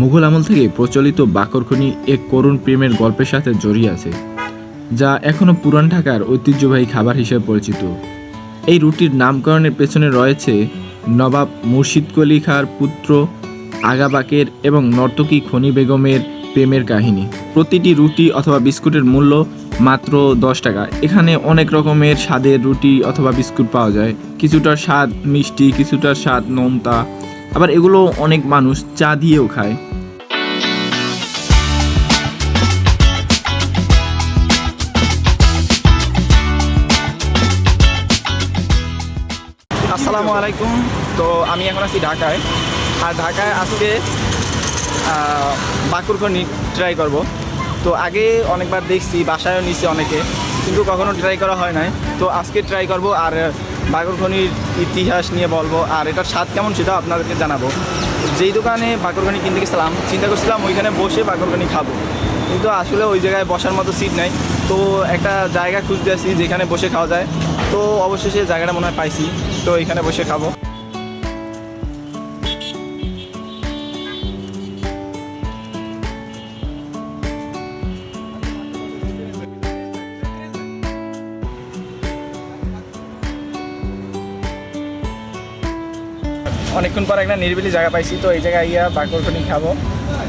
মুঘল আমল থেকে প্রচলিত বাকরখনি এক করুণ প্রেমের গল্পের সাথে জড়িয়ে আছে, যা এখনও পুরান ঢাকার ঐতিহ্যবাহী খাবার হিসেবে পরিচিত। এই রুটির নামকরণের পেছনে রয়েছে নবাব মুর্শিদ কলি খাঁর পুত্র আগাবাকের এবং নর্তকী খনি বেগমের প্রেমের কাহিনী। প্রতিটি রুটি অথবা বিস্কুটের মূল্য মাত্র দশ টাকা। এখানে অনেক রকমের স্বাদের রুটি অথবা বিস্কুট পাওয়া যায়। কিছুটার স্বাদ মিষ্টি কিছুটার স্বাদ নোনতা। আবার এগুলো অনেক মানুষ চা দিয়েও খায়। আসসালামু আলাইকুম। তো আমি এখন আছি ঢাকায়। আর ঢাকায় আজকে আহ, বাকুরখনি ট্রাই করব। তো আগে অনেকবার দেখছি বাসায়ও নিছি অনেকে কিন্তু কখনো ট্রাই করা হয় নাই। তো আজকে ট্রাই করব আর বাকুরখনির ইতিহাস নিয়ে বলব আর এটার স্বাদ কেমন সেটা আপনাদেরকে জানাব। যেই দোকানে বাকুরখনি কিনতে গেছিলাম চিন্তা করছিলাম ওইখানে বসে বাকুরখনি খাব। কিন্তু আসলে ওই জায়গায় বসার মতো সিট নাই। তো একটা জায়গা খুঁজতে আসি যেখানে বসে খাওয়া যায়। তো অবশেষে জায়গাটা মনে হয় পাইছি। তো এখানে বসে খাব। অনেকক্ষণ পর একটা নিরিবিলি জায়গা পাইছি, তো এই জায়গায় ইয়া বাকরখনি খাব।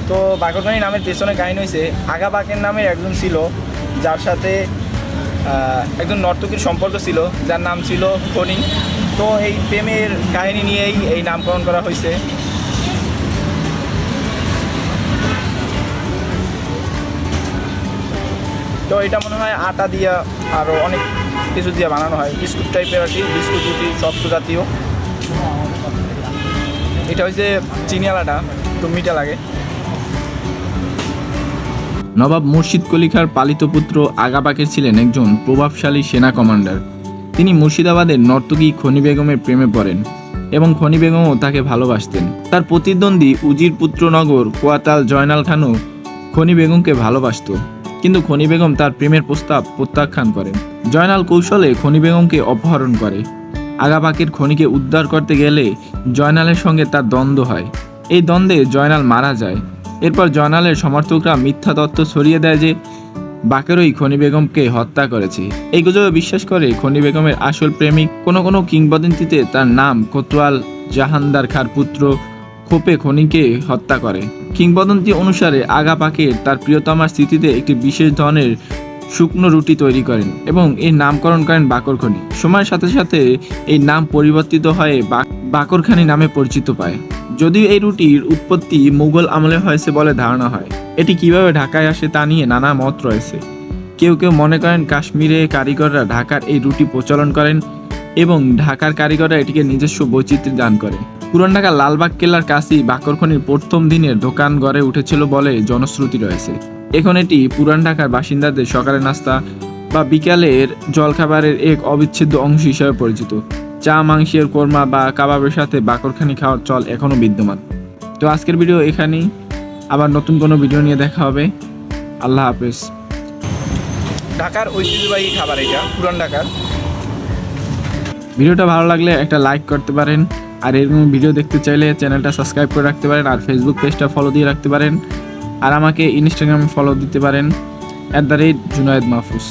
তো বাকরখনি নামের পেছনে কাহিনী হয়েছে আগা বাকের নামে একজন ছিল, যার সাথে একজন নর্তকীর সম্পর্ক ছিল, যার নাম ছিল খনি। তো এই প্রেমের কাহিনী নিয়েই এই নামকরণ করা হয়েছে। তো এটা মনে হয় আটা দিয়া আরও অনেক কিছু দিয়ে বানানো হয়। বিস্কুট টাইপের আর কি, বিস্কুট রুটি শক্ত জাতীয় এটা হচ্ছে চিনিয়ালাটা একটু মিঠা লাগে। নবাব মুর্শিদ কলিখার পালিত পুত্র আগাবাকের ছিলেন একজন প্রভাবশালী সেনা কমান্ডার। তিনি মুর্শিদাবাদের নর্তকী খনি বেগমের প্রেমে পড়েন এবং খনি বেগমও তাকে ভালোবাসতেন। তার প্রতিদ্বন্দ্বী উজির পুত্রনগর, কোয়াতাল, জয়নাল খানও খনি বেগমকে ভালোবাসত। কিন্তু খনি বেগম তার প্রেমের প্রস্তাব প্রত্যাখ্যান করেন। জয়নাল কৌশলে খনি বেগমকে অপহরণ করে। আগাবাকের খনিকে উদ্ধার করতে গেলে জয়নালের সঙ্গে তার দ্বন্দ্ব হয়। এই দ্বন্দ্বে জয়নাল মারা যায়। এরপর জয়নালের সমর্থকরা মিথ্যা তত্ত্ব ছড়িয়ে দেয় যে বাকেরই খনি বেগমকে হত্যা করেছে। এই গুজবে বিশ্বাস করে খনি বেগমের আসল প্রেমিক কোনো কোনো কিংবদন্তিতে তার নাম কোতোয়াল জাহানদার খার পুত্র খোপে খনিকে হত্যা করে। কিংবদন্তি অনুসারে আগা পাকের তার প্রিয়তমার স্মৃতিতে একটি বিশেষ ধরনের শুকনো রুটি তৈরি করেন এবং এর নামকরণ করেন বাকরখনি সময়ের সাথে সাথে এই নাম পরিবর্তিত হয়ে বাক- বাকরখানি নামে পরিচিত পায়। যদিও এই রুটির উৎপত্তি মুঘল আমলে হয়েছে বলে ধারণা হয়, এটি কীভাবে ঢাকায় আসে তা নিয়ে নানা মত রয়েছে। কেউ কেউ মনে করেন কাশ্মীরে কারিগররা ঢাকার এই রুটি প্রচলন করেন এবং ঢাকার কারিগররা এটিকে নিজস্ব বৈচিত্র্য দান করেন পুরান ঢাকার লালবাগ কেল্লার কাছেই বাকরখনির প্রথম দিনের দোকান গড়ে উঠেছিল বলে জনশ্রুতি রয়েছে। এখন এটি পুরান ঢাকার বাসিন্দাদের সকালের নাস্তা বা বিকালের জলখাবারের এক অবিচ্ছেদ্য অংশ হিসেবে পরিচিত। চা মাংসের কোরমা বা কাবাবের সাথে বাকরখানি খাওয়ার চল এখনও বিদ্যমান। তো আজকের ভিডিও এখানেই। আবার নতুন কোনো ভিডিও নিয়ে দেখা হবে। আল্লাহ হাফেজ। ঢাকার ঐতিহ্যবাহী খাবার এটা পুরান ঢাকার। ভিডিওটা ভালো লাগলে একটা লাইক করতে পারেন। আর এরকম ভিডিও দেখতে চাইলে চ্যানেলটা সাবস্ক্রাইব করে রাখতে পারেন আর ফেসবুক পেজটা ফলো দিয়ে রাখতে পারেন। আর আমাকে ইনস্টাগ্রামে ফলো দিতে পারেন। At the rate Junayed Mahfuz